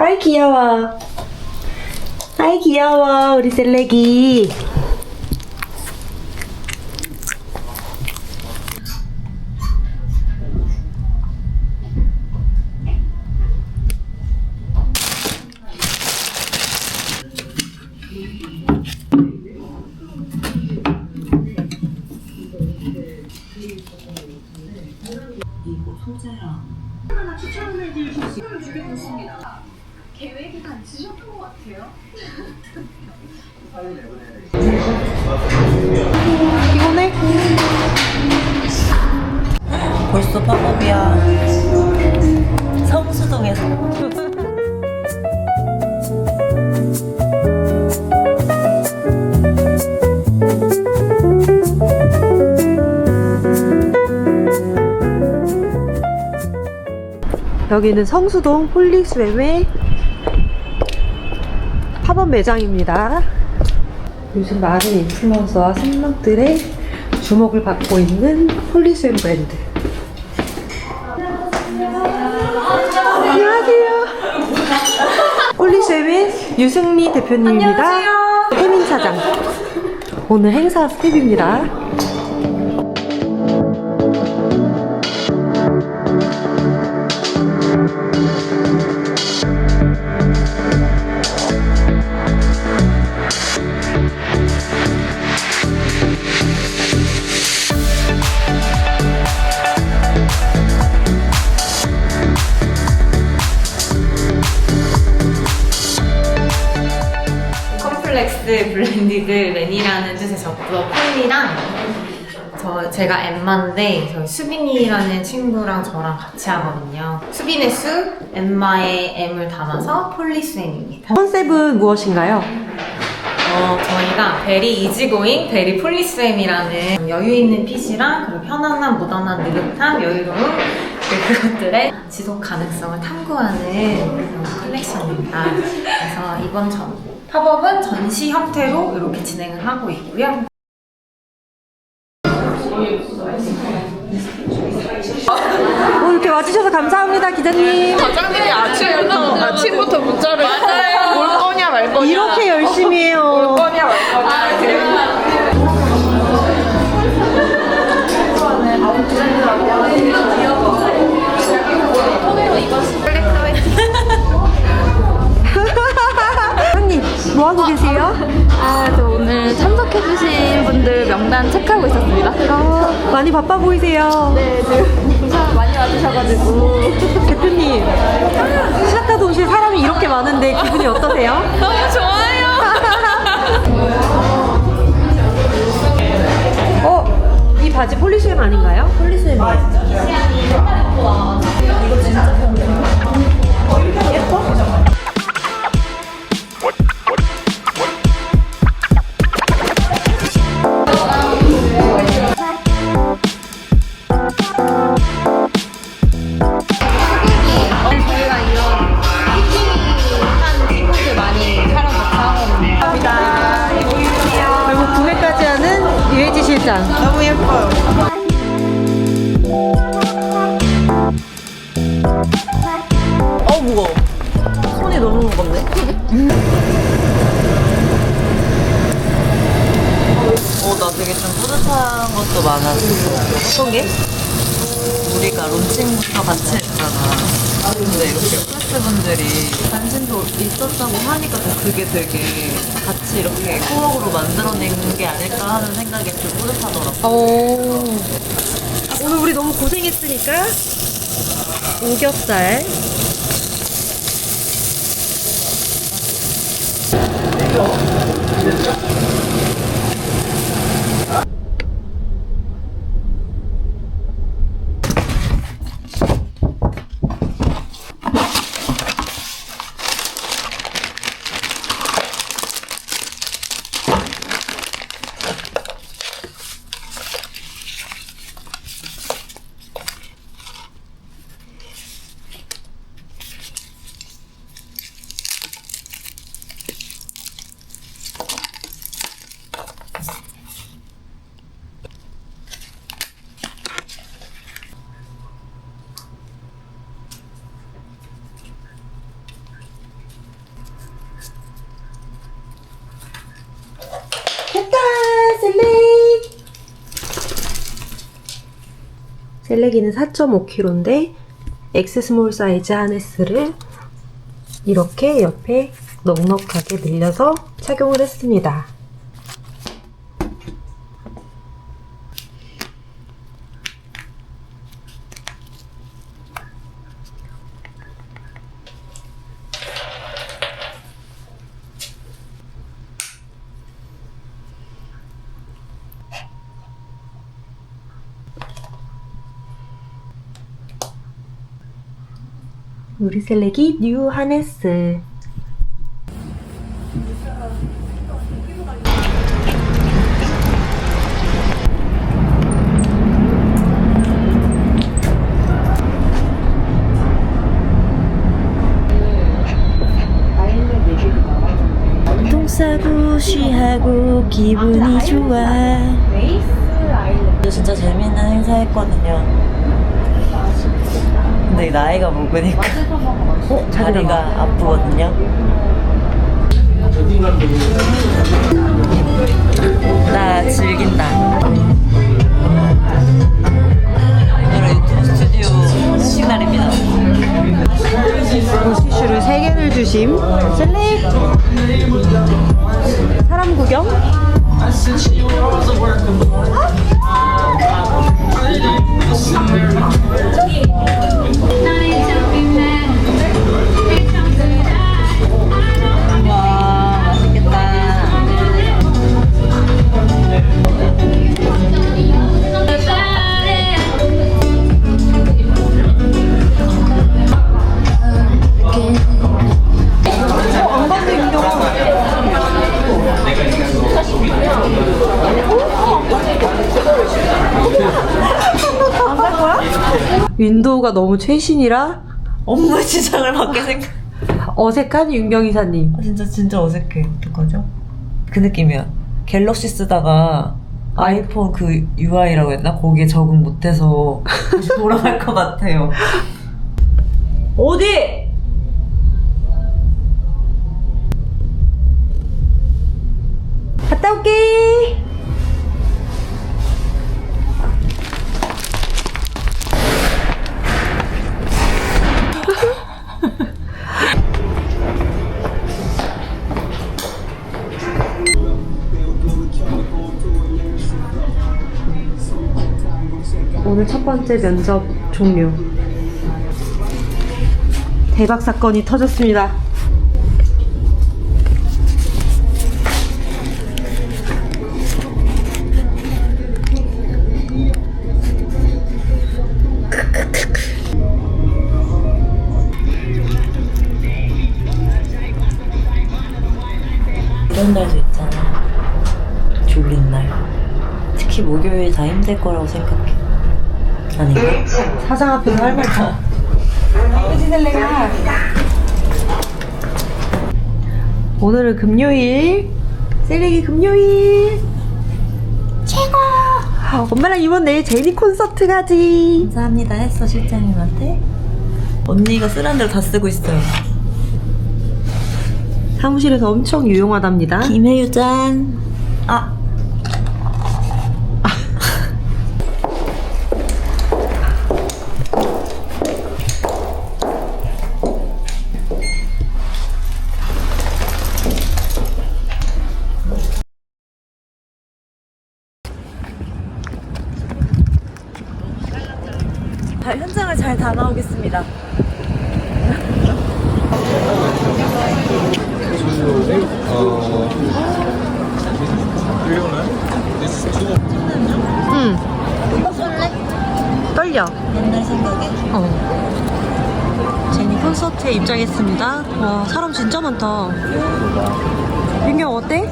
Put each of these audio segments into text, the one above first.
아이 귀여워. 아이 귀여워 우리 셀렉이. 계획이 다 지셨던 것 같아요. 피곤해? 벌써 팝업이야. 성수동에서. 여기는 성수동 폴리스웨웨 4번 매장입니다. 요즘 많은 인플루언서와 생명들의 주목을 받고 있는 폴리스앤 브랜드. 안녕하세요. 폴리스앤의 유승미 대표님입니다. 안민 사장. 오늘 행사 스텝입니다. 컴플렉스 블렌디드 맨이라는 뜻의 저프로 폴리랑 저 제가 엠마인데 저희 수빈이라는 친구랑 저랑 같이 하거든요. 수빈의 수, 엠마의 M을 담아서 폴리스엠입니다. 컨셉은 무엇인가요? 어, 저희가 베리 이지고잉, 베리 폴리스엠이라는 여유 있는 핏이랑 그리고 편안한, 무던한 느긋함, 여유로움 그리고 그것들의 지속 가능성을 탐구하는 그런 컬렉션입니다. 그래서 이번 전 팝업은 전시 형태로 이렇게 진행을 하고 있고요. 오늘 이렇게 와주셔서 감사합니다, 기자님. 과장님이 아침부터 아침부터 문자를 올 거냐 말 거냐 이렇게 열심히 해요. 뭐 하고 계세요? 아, 저 오늘 참석해주신 분들 명단 체크하고 있었습니다. 아, 많이 바빠 보이세요. 네, 지금 사람 많이 와주셔가지고. 대표님, 시작하다 오실 사람이 이렇게 많은데 기분이 어떠세요? 너무 좋아요! 어, 이 바지 폴리스엠 아닌가요? 폴리스엠이에요. 저 너무 예뻐요 어, 무거워. 손이 너무 무겁네. 어, 나 되게 좀 뿌듯한 것도 많았어. 어떤 게? 우리가 론칭부터 같이 했잖아. 근데 이렇게 프레스분들이 관심도 있었다고 하니까 또 그게 되게 같이 이렇게 코어로 만들어낸 게 아닐까 하는 생각이 좀 뿌듯하더라고. 오. 오늘 우리 너무 고생했으니까 오겹살. 셀레기는 4.5kg인데 엑스 스몰 사이즈 하네스를 이렇게 옆에 넉넉하게 늘려서 착용을 했습니다. 우리 셀렉이 뉴 하네스. 똥 싸고 쉬하고 기분이 좋아. 진짜 재밌는 행사했거든요. 근데 나이가 먹으니까 다리가 아프거든요. 나 즐긴다. 오늘 유튜브 스튜디오 시식 날입니다. 티슈를 3개를 주심 셀렉 사람 구경 윈도우가 너무 최신이라 업무 지장을 받게 생각. 어색한 윤경 이사님 아, 진짜 진짜 어색해. 어떡하죠? 그 느낌이야. 갤럭시 쓰다가 아이폰 그 UI라고 했나? 거기에 적응 못해서 다시 돌아갈 것 같아요. 어디? 번째 면접 종료. 대박 사건이 터졌습니다. 이런 날도 있잖아. 졸린 날. 특히 목요일 다 힘들 거라고 생각해. 아닌가? 사장 앞에서 할말 더. 오늘은 금요일. 셀렉이 금요일. 최고! 엄마랑 이번 내일 제니 콘서트 가지. 감사합니다 했어 실장님한테. 언니가 쓰란 대로 다 쓰고 있어요. 사무실에서 엄청 유용하답니다. 김혜유 짠. 아. 다- 현장을 잘 담아오겠습니다. 떨려. 옛날 생각에 어. 제니 콘서트에 입장했습니다. 와, 사람 진짜 많다. 민경 어때?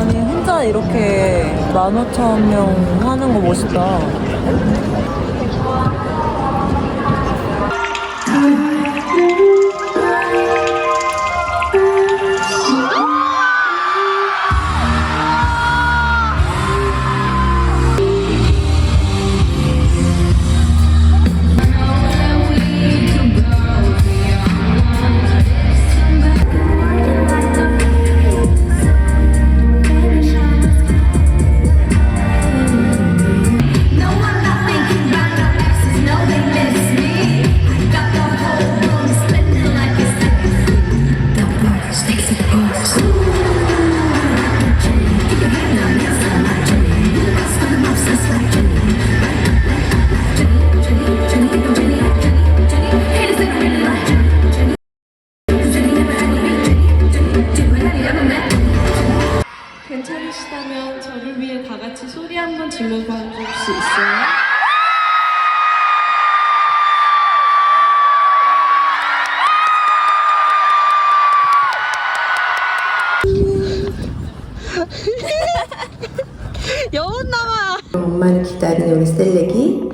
아니 혼자 이렇게 만 오천 명 하는 거 멋있다. God. 엄마를 기다리는 우리 셀렉이